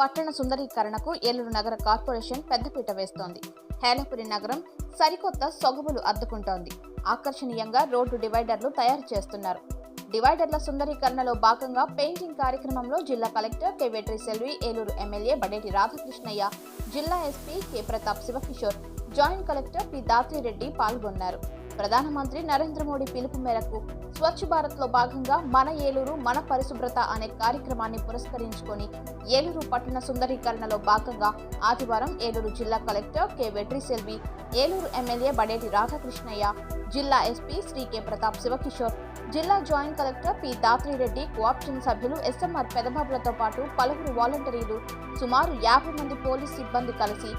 పట్టణ సుందరీకరణకు ఏలూరు నగర కార్పొరేషన్ పెద్దపీట వేస్తోంది. హేలపురి నగరం సరికొత్త సొగబులు అద్దుకుంటోంది. ఆకర్షణీయంగా రోడ్డు డివైడర్లు తయారు చేస్తున్నారు. డివైడర్ల సుందరీకరణలో భాగంగా పెయింటింగ్ కార్యక్రమంలో జిల్లా collector K. Selvi Eluru MLA Badeti Radhakrishnaiah జిల్లా SP K. Pratap Shivakishore joint collector P. Dhatri Reddy పాల్గొన్నారు. ప్రధానమంత్రి నరేంద్ర మోడీ పిలుపు మేరకు స్వచ్ఛ భారత్లో భాగంగా మన ఏలూరు మన పరిశుభ్రత అనే కార్యక్రమాన్ని పురస్కరించుకొని ఏలూరు పట్టణ సుందరీకరణలో భాగంగా ఆదివారం ఏలూరు జిల్లా collector K. Vetriselvi Eluru MLA Badeti Radhakrishnaiah జిల్లా ఎస్పీ శ్రీ కె. ప్రతాప్ శివకిషోర్ జిల్లా joint collector P. Dhatri Reddy co-option సభ్యులు ఎస్ఎంఆర్ పెదబాబులతో పాటు పలువురు వాలంటీర్లు సుమారు యాభై మంది పోలీస్ సిబ్బంది కలిసి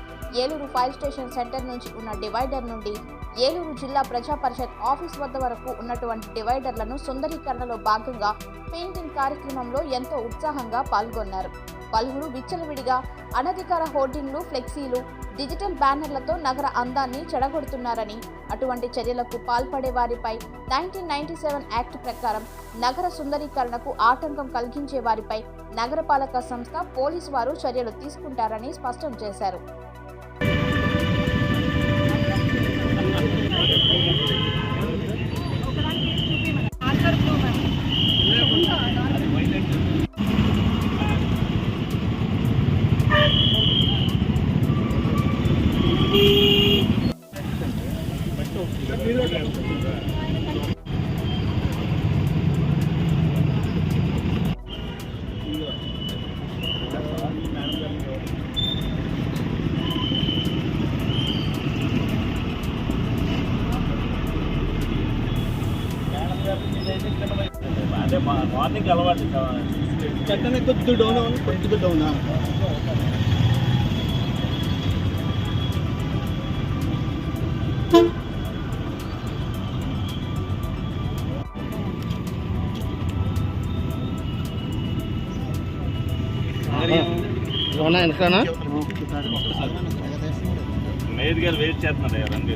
ఏలూరు ఫైర్ స్టేషన్ సెంటర్ నుంచి ఉన్న డివైడర్ నుండి ఏలూరు జిల్లా ప్రజా పరిషత్ ఆఫీస్ వద్ద వరకు ఉన్నటువంటి డివైడర్లను సుందరీకరణలో భాగంగా పెయింటింగ్ కార్యక్రమంలో ఎంతో ఉత్సాహంగా పాల్గొన్నారు. పలువురు విచ్చలవిడిగా అనధికార హోర్డింగ్లు ఫ్లెక్సీలు డిజిటల్ బ్యానర్లతో నగర అందాన్ని చెడగొడుతున్నారని అటువంటి చర్యలకు పాల్పడే వారిపై నైన్టీన్ నైన్టీ సెవెన్ యాక్ట్ ప్రకారం నగర సుందరీకరణకు ఆటంకం కలిగించే వారిపై నగరపాలక సంస్థ పోలీసు వారు చర్యలు తీసుకుంటారని స్పష్టం చేశారు. మార్నింగ్ అలవాటు చెక్కనే కొద్ది డౌన్ అవును కొద్దిగా డౌన్ వెనకనా? గారు వెయిట్ చేస్తున్నారు రండి.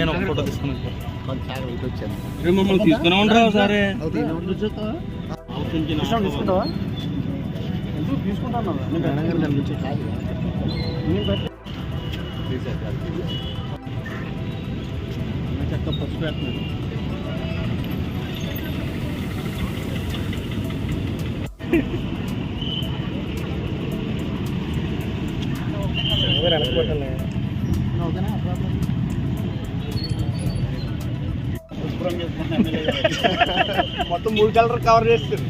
నేను ఒక ఫోటో తీసుకున్నాను మమ్మల్ని తీసుకుని ఉండరా సరే చెక్క పసుపు వేస్తున్నాను మొత్తం మూడు కలర్ కవర్ చేస్తారు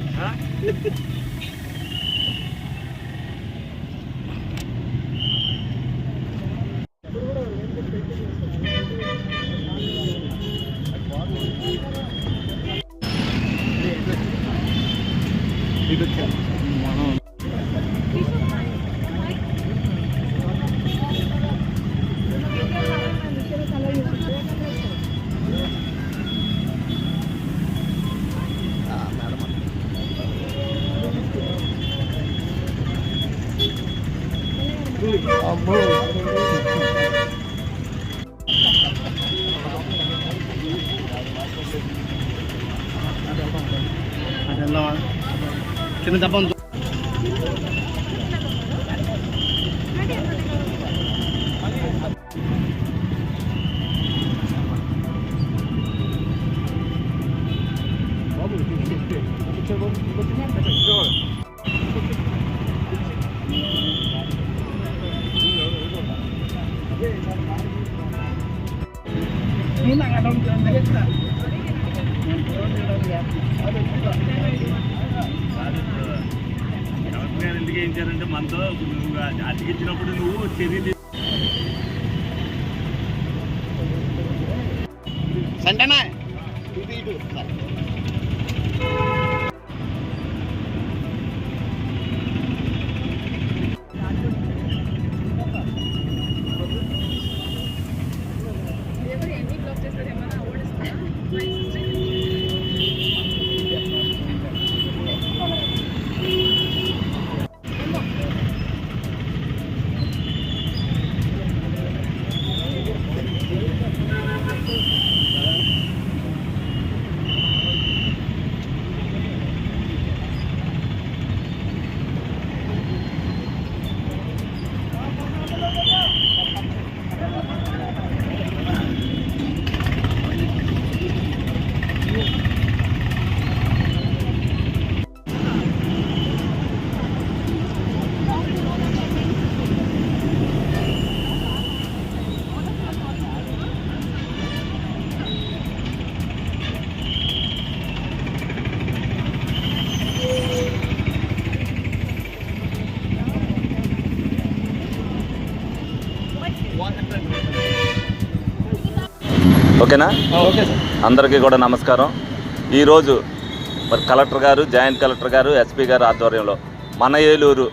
అది వెళ్దామా కింద డబ్బా ఉంది. కలెక్టర్ గారు ఎందుకు వేయించారంటే మనతో నువ్వు అతికించినప్పుడు నువ్వు చర్య ఓకేనా? అందరికీ కూడా నమస్కారం. ఈరోజు మరి కలెక్టర్ గారు జాయింట్ కలెక్టర్ గారు ఎస్పీ గారు ఆధ్వర్యంలో మన ఏలూరు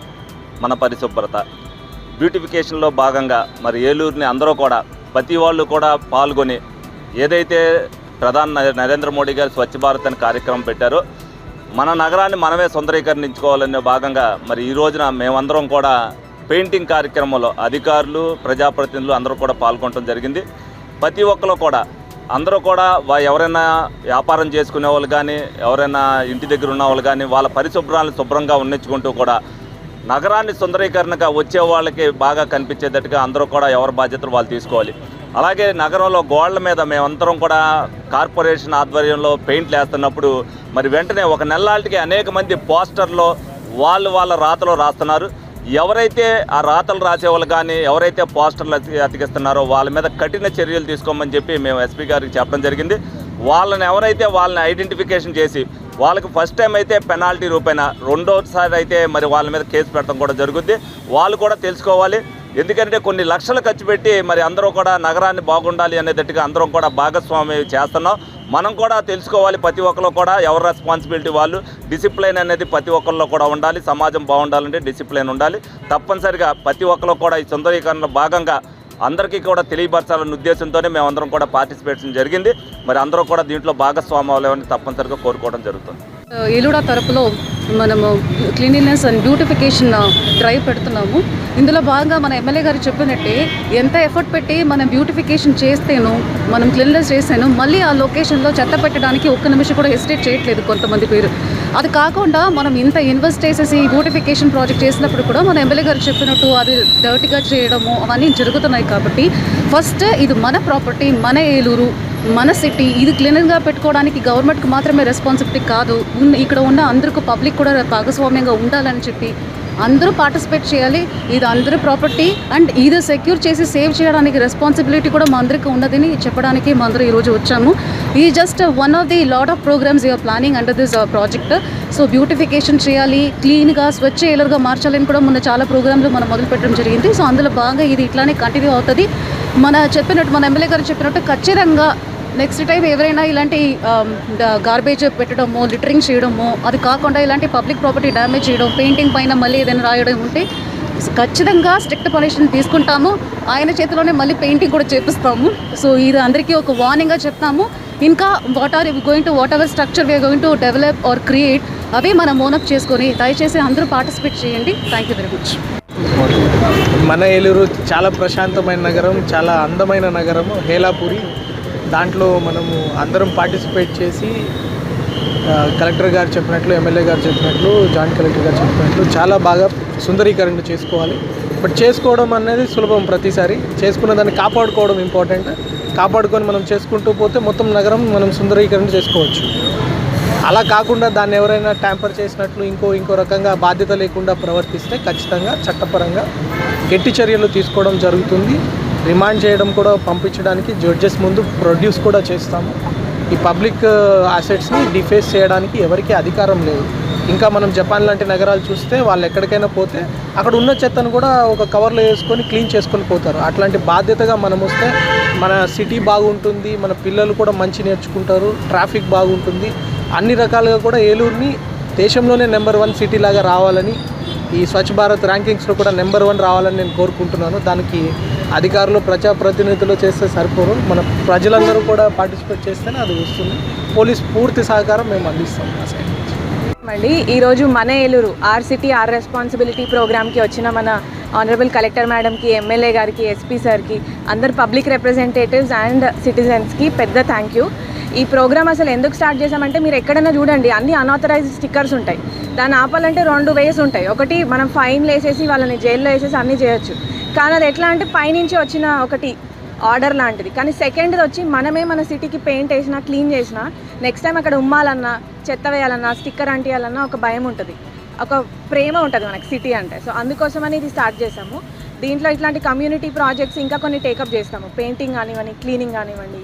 మన పరిశుభ్రత. బ్యూటిఫికేషన్లో భాగంగా మరి ఏలూరుని అందరూ కూడా ప్రతి వాళ్ళు కూడా పాల్గొని ఏదైతే ప్రధాని నరే- నరేంద్ర మోడీ గారు స్వచ్ఛ భారత్ అనే కార్యక్రమం పెట్టారో మన నగరాన్ని మనమే సుందరీకరించుకోవాలనే భాగంగా మరి ఈ రోజున మేమందరం కూడా పెయింటింగ్ కార్యక్రమంలో అధికారులు ప్రజాప్రతినిధులు అందరూ కూడా పాల్గొనడం జరిగింది. ప్రతి ఒక్కరు కూడా అందరూ కూడా వా- ఎవరైనా వ్యాపారం చేసుకునే వాళ్ళు కానీ ఎవరైనా ఇంటి దగ్గర ఉన్న వాళ్ళు కానీ వాళ్ళ పరిశుభ్రాలను శుభ్రంగా ఉన్నించుకుంటూ కూడా నగరాన్ని సుందరీకరణగా వచ్చే వాళ్ళకి బాగా కనిపించేటట్టుగా అందరూ కూడా ఎవరి బాధ్యతలు వాళ్ళు తీసుకోవాలి. అలాగే నగరంలో గోడల మీద మేమందరం కూడా కార్పొరేషన్ ఆధ్వర్యంలో పెయింట్లు వేస్తున్నప్పుడు మరి వెంటనే ఒక నెలలాటికి అనేక మంది పోస్టర్లో వాళ్ళు వాళ్ళ రాతలో రాస్తున్నారు. ఎవరైతే ఆ రాతలు రాసేవాళ్ళు కానీ ఎవరైతే పోస్టర్లు అతి- అతికిస్తున్నారో వాళ్ళ మీద కఠిన చర్యలు తీసుకోమని చెప్పి మేము ఎస్పీ గారికి చెప్పడం జరిగింది. వాళ్ళని ఎవరైతే వాళ్ళని ఐడెంటిఫికేషన్ చేసి వాళ్ళకి ఫస్ట్ టైం అయితే పెనాల్టీ రూపైన రెండోసారి అయితే మరి వాళ్ళ మీద కేసు పెట్టడం కూడా జరుగుద్ది. వాళ్ళు కూడా తెలుసుకోవాలి. ఎందుకంటే కొన్ని లక్షలు ఖర్చు పెట్టి మరి అందరూ కూడా నగరాన్ని బాగుండాలి అనేటట్టుగా అందరం కూడా భాగస్వామి చేస్తున్నాం. మనం కూడా తెలుసుకోవాలి ప్రతి ఒక్కరు కూడా ఎవరి రెస్పాన్సిబిలిటీ వాళ్ళు. డిసిప్లైన్ అనేది ప్రతి ఒక్కరిలో కూడా ఉండాలి. సమాజం బాగుండాలంటే డిసిప్లైన్ ఉండాలి. తప్పనిసరిగా ప్రతి ఒక్కరు కూడా ఈ సుందరీకరణలో భాగంగా అందరికీ కూడా తెలియపరచాలన్న ఉద్దేశంతోనే మేమందరం కూడా పార్టిసిపేషన్ జరిగింది. మరి అందరూ కూడా దీంట్లో భాగస్వామి అవ్వాలని తప్పనిసరిగా కోరుకోవడం జరుగుతుంది. ఏలూడా తరపులో మనము క్లీనినెస్ అండ్ బ్యూటిఫికేషన్ డ్రైవ్ పెడుతున్నాము. ఇందులో భాగంగా మన ఎమ్మెల్యే గారు చెప్పినట్టే ఎంత ఎఫర్ట్ పెట్టి మనం బ్యూటిఫికేషన్ చేస్తేనో మనం క్లీన్లెస్ చేస్తేనో మళ్ళీ ఆ లొకేషన్లో చెత్త పెట్టడానికి ఒక్క నిమిషం కూడా హెసిటేట్ చేయట్లేదు కొంతమంది పేరు. అది కాకుండా మనం ఇంత ఇన్వెస్ట్ చేసేసి బ్యూటిఫికేషన్ ప్రాజెక్ట్ చేసినప్పుడు కూడా మన ఎమ్మెల్యే గారు చెప్పినట్టు అది డర్టీగా చేయడము అవన్నీ జరుగుతున్నాయి కాబట్టి ఫస్ట్ ఇది మన ప్రాపర్టీ మన ఏలూరు మన సిటీ ఇది క్లీన్గా పెట్టుకోవడానికి గవర్నమెంట్కి మాత్రమే రెస్పాన్సిబిలిటీ కాదు. ఇక్కడ ఉన్న అందరికీ పబ్లిక్ కూడా భాగస్వామ్యంగా ఉండాలని చెప్పి అందరూ పార్టిసిపేట్ చేయాలి. ఇది అందరూ ప్రాపర్టీ అండ్ ఇది సెక్యూర్ చేసి సేవ్ చేయడానికి రెస్పాన్సిబిలిటీ కూడా మా అందరికీ ఉన్నదని చెప్పడానికి మా అందరూ ఈరోజు వచ్చాము. ఈ just one of the lot of programmes you are planning under this project so beautification చేయాలి క్లీన్గా స్వచ్ఛ ఏలర్గా మార్చాలని కూడా మొన్న చాలా ప్రోగ్రాంలు మనం మొదలు పెట్టడం జరిగింది. సో అందులో భాగంగా ఇది ఇట్లానే కంటిన్యూ అవుతుంది. మన చెప్పినట్టు మన ఎమ్మెల్యే గారు చెప్పినట్టు ఖచ్చితంగా నెక్స్ట్ టైం ఎవరైనా ఇలాంటి um, గార్బేజ్ పెట్టడము లిటరింగ్ చేయడము అది కాకుండా ఇలాంటి పబ్లిక్ ప్రాపర్టీ డ్యామేజ్ చేయడం పెయింటింగ్ పైన మళ్ళీ ఏదైనా రాయడం ఉంటే ఖచ్చితంగా స్ట్రిక్ట్ పనిషన్ తీసుకుంటాము. ఆయన చేతిలోనే మళ్ళీ పెయింటింగ్ కూడా చేపిస్తాము. సో ఇది అందరికీ ఒక వార్నింగ్గా చెప్తాము. ఇంకా what are going to whatever structure we are going to develop or create అవి మనం ఓనప్ చేసుకొని దయచేసి అందరూ పార్టిసిపేట్ చేయండి. థ్యాంక్ యూ వెరీ మచ్ మన ఏలూరు చాలా ప్రశాంతమైన నగరం చాలా అందమైన నగరము హేలాపురి. దాంట్లో మనము అందరం పార్టిసిపేట్ చేసి కలెక్టర్ గారు చెప్పినట్లు ఎమ్మెల్యే గారు చెప్పినట్లు జాయింట్ కలెక్టర్ గారు చెప్పినట్లు చాలా బాగా సుందరీకరణ చేసుకోవాలి. బట్ చేసుకోవడం అనేది సులభం ప్రతిసారి. చేసుకున్న దాన్ని కాపాడుకోవడం ఇంపార్టెంట్. కాపాడుకొని మనం చేసుకుంటూ పోతే మొత్తం నగరం మనం సుందరీకరణ చేసుకోవచ్చు. అలా కాకుండా దాన్ని ఎవరైనా ట్యాంపర్ చేసినట్లు ఇంకో ఇంకో రకంగా బాధ్యత లేకుండా ప్రవర్తిస్తే ఖచ్చితంగా చట్టపరంగా గట్టి చర్యలు తీసుకోవడం జరుగుతుంది. రిమాండ్ చేయడం కూడా పంపించడానికి జడ్జెస్ ముందు ప్రొడ్యూస్ కూడా చేస్తాము. ఈ పబ్లిక్ అసెట్స్ని డిఫేస్ చేయడానికి ఎవరికీ అధికారం లేదు. ఇంకా మనం జపాన్ లాంటి నగరాలు చూస్తే వాళ్ళు ఎక్కడికైనా పోతే అక్కడ ఉన్న చెత్తను కూడా ఒక కవర్లో వేసుకొని క్లీన్ చేసుకొని పోతారు. అట్లాంటి బాధ్యతగా మనం వస్తే మన సిటీ బాగుంటుంది మన పిల్లలు కూడా మంచి నేర్చుకుంటారు ట్రాఫిక్ బాగుంటుంది. అన్ని రకాలుగా కూడా ఏలూరుని దేశంలోనే నెంబర్ వన్ సిటీ లాగా రావాలని ఈ స్వచ్ఛ భారత్ ర్యాంకింగ్స్లో కూడా నెంబర్ వన్ రావాలని నేను కోరుకుంటున్నాను. దానికి అధికారులు ప్రజాప్రతినిధులు చేస్తే సరిపోరు మన ప్రజలందరూ కూడా పార్టిసిపేట్ చేస్తేనే అది వస్తుంది. పోలీస్ పూర్తి సహకారం మేము అందిస్తాం మా సైడ్ అండి ఈరోజు మన Eluru our city our responsibility ప్రోగ్రామ్కి వచ్చిన మన ఆనరబుల్ కలెక్టర్ మేడంకి ఎమ్మెల్యే గారికి ఎస్పీ సార్కి అందరు పబ్లిక్ రిప్రజెంటేటివ్స్ అండ్ సిటిజన్స్కి పెద్ద థ్యాంక్ యూ. ఈ ప్రోగ్రామ్ అసలు ఎందుకు స్టార్ట్ చేసామంటే మీరు ఎక్కడైనా చూడండి అన్ని అనాథరైజ్డ్ స్టిక్కర్స్ ఉంటాయి. దాన్ని ఆపాలంటే రెండు వేస్ ఉంటాయి. ఒకటి మనం ఫైన్లు వేసేసి వాళ్ళని జైల్లో వేసేసి అన్నీ చేయొచ్చు. కానీ అది ఎట్లా అంటే పైనుంచి వచ్చిన ఒకటి ఆర్డర్ లాంటిది. కానీ సెకండ్ది వచ్చి మనమే మన సిటీకి పెయింట్ వేసినా క్లీన్ చేసినా నెక్స్ట్ టైం అక్కడ ఉమ్మాలన్నా చెత్త వేయాలన్నా స్టిక్కర్ అంటియాలన్నా ఒక భయం ఉంటుంది. ఒక ప్రేమ ఉంటుంది మనకి సిటీ అంటే. సో అందుకోసమని ఇది స్టార్ట్ చేసాము దీంట్లో ఇట్లాంటి కమ్యూనిటీ ప్రాజెక్ట్స్ ఇంకా కొన్ని టేకప్ చేస్తాము. పెయింటింగ్ కానివ్వండి క్లీనింగ్ కానివ్వండి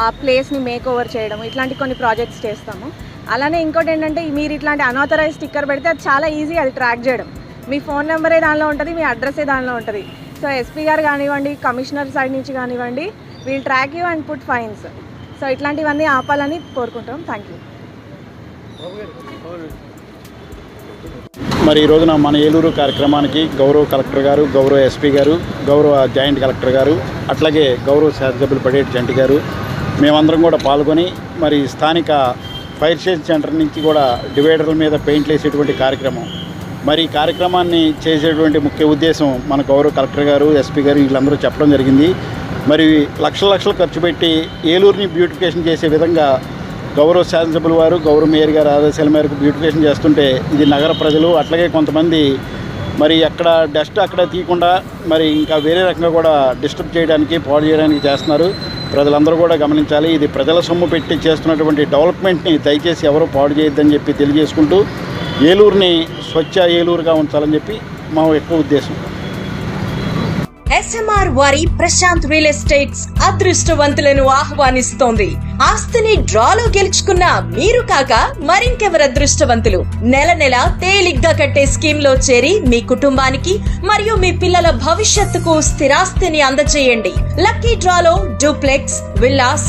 ఆ ప్లేస్ని మేక్ ఓవర్ చేయడం ఇట్లాంటి కొన్ని ప్రాజెక్ట్స్ చేస్తాము. అలానే ఇంకోటి ఏంటంటే మీరు ఇట్లాంటి అనాథరైజ్ స్టిక్కర్ పెడితే అది చాలా ఈజీ అది ట్రాక్ చేయడం. మీ ఫోన్ నెంబరే దానిలో ఉంటుంది మీ అడ్రస్సే దానిలో ఉంటుంది. సో ఎస్పీ గారు కానివ్వండి కమిషనర్ సైడ్ నుంచి కానివ్వండి we'll track you and put fines so ఇట్లాంటివన్నీ ఆపాలని కోరుకుంటాం థ్యాంక్ యూ మరి ఈ రోజున మన ఏలూరు కార్యక్రమానికి గౌరవ కలెక్టర్ గారు గౌరవ ఎస్పీ గారు గౌరవ జాయింట్ కలెక్టర్ గారు అట్లాగే గౌరవ శాసనసభ్యులు పడేటి జంటి గారు మేమందరం కూడా పాల్గొని మరి స్థానిక ఫైర్ స్టేషన్ సెంటర్ నుంచి కూడా డివైడర్ల మీద పెయింట్లు వేసేటువంటి కార్యక్రమం మరి ఈ కార్యక్రమాన్ని చేసేటువంటి ముఖ్య ఉద్దేశం మన గౌరవ కలెక్టర్ గారు ఎస్పీ గారు వీళ్ళందరూ చెప్పడం జరిగింది. మరి లక్షల లక్షలు ఖర్చు పెట్టి ఏలూరుని బ్యూటిఫికేషన్ చేసే విధంగా గౌరవ శాసనసభ్యుల వారు గౌరవ మేయర్ గారి ఆదేశాల మేరకు బ్యూటిఫికేషన్ చేస్తుంటే ఇది నగర ప్రజలు అట్లాగే కొంతమంది మరి అక్కడ డస్ట్ అక్కడ తీయకుండా మరి ఇంకా వేరే రకంగా కూడా డిస్టర్బ్ చేయడానికి పాడు చేయడానికి చేస్తున్నారు. ప్రజలందరూ కూడా గమనించాలి. ఇది ప్రజల సొమ్ము పెట్టి చేస్తున్నటువంటి డెవలప్మెంట్ని దయచేసి ఎవరు పాడు చేయొద్దని చెప్పి తెలియజేసుకుంటూ ఏలూరుని స్వచ్ఛ ఏలూరుగా ఉంచాలని చెప్పి మా ఎక్కువ ఉద్దేశం. ఎస్ఎంఆర్ వారి ప్రశాంత్ రియల్ ఎస్టేట్స్ అదృష్టవంతులను ఆహ్వానిస్తోంది. ఆస్తిని డ్రాలో గెలుచుకున్న మీరు కాక మరింకెవరు అదృష్టవంతులు? నెల నెల తేలిగ్గా కట్టే స్కీమ్లో చేరి మీ కుటుంబానికి మరియు మీ పిల్లల భవిష్యత్తుకు స్థిరాస్తిని అందజేయండి. లక్కీ డ్రాలో duplex villas